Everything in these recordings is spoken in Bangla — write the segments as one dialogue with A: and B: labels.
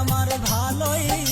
A: আমার ভালোই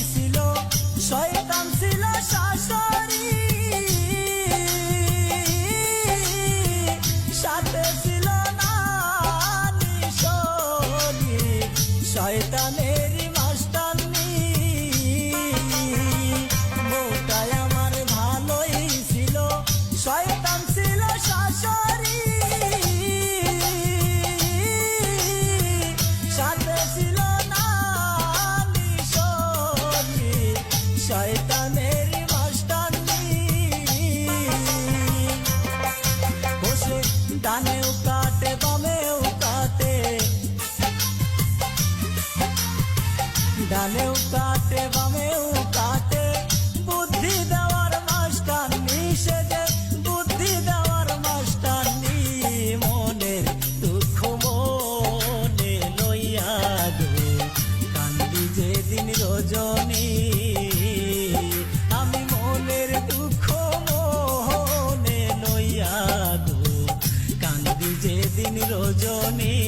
A: ডানেও কাটে বামেও কাটে ডানেও কাটে বামেও দিন রজনী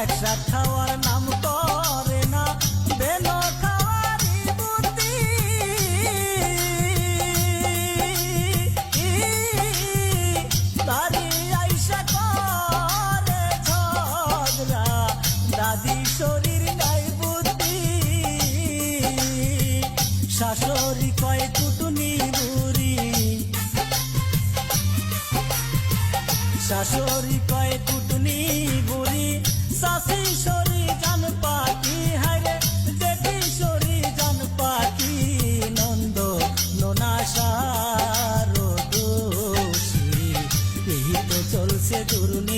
A: একসাথ খাওয়ার নাম করে না। বেলো খাওয়ারি বুদ্ধি বুদ্ধি। শাশুড়ি কয় কুটুনি বুড়ি। শাশুড়ি turuni.